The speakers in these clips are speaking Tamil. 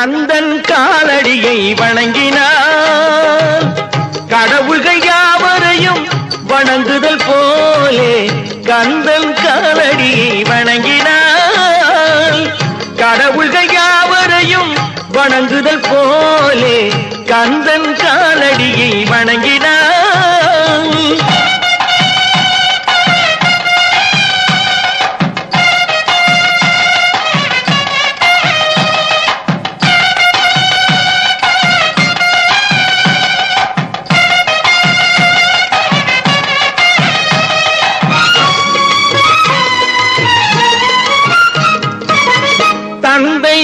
கந்தன் வணங்கினார். கடவுள்கள் யாவரையும் வணங்குதல் போலே கந்தன் காலடியை வணங்கினான் கடவுள்கள் யாவரையும் வணங்குதல் போலே கந்தன் காலடியை வணங்கினான்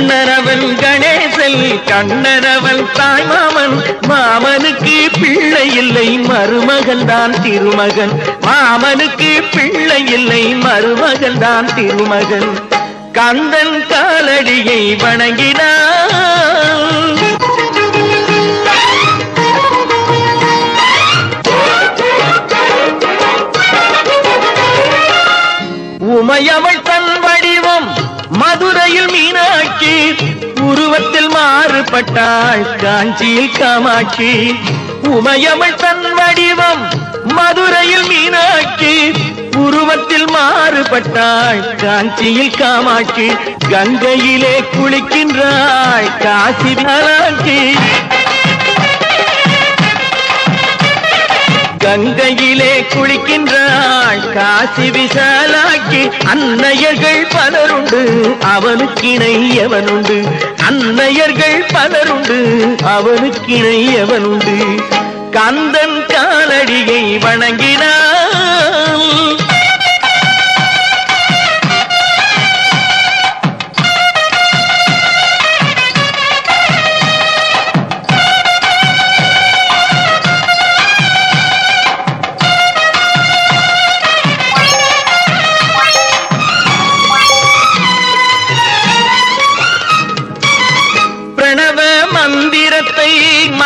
அண்ணனவன் கணேசன் கண்ணனவன் தாய் மாமன் மாமனுக்கு பிள்ளை இல்லை மருமகன் தான் திருமகன். மாமனுக்கு பிள்ளை இல்லை மருமகன் தான் திருமகன். கந்தன் காலடியை வணங்கினான். உருவத்தில் மாறுபட்டாள் காஞ்சியில் காமாட்சி. உமையவள் தன் வடிவம் மதுரையில் மீனாட்சி. உருவத்தில் மாறுபட்டாள் காஞ்சியில் காமாட்சி. கங்கையிலே குளிக்கின்றாள் காசி மீனாட்சி கங்கையிலே குளிக்கின்றாள். காசி விசாலாக்கி அன்னையர்கள் பலருண்டு. அவனுக்கிணை எவனுண்டு? அன்னையர்கள் பலருண்டு. அவனுக்கிணை எவனுண்டு? கந்தன் காலடியை வணங்கினார்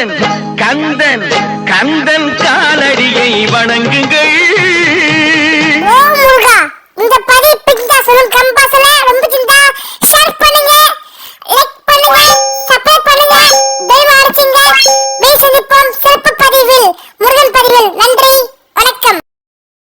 கந்தன் கந்தன் கந்தன் காலடியை வணங்கு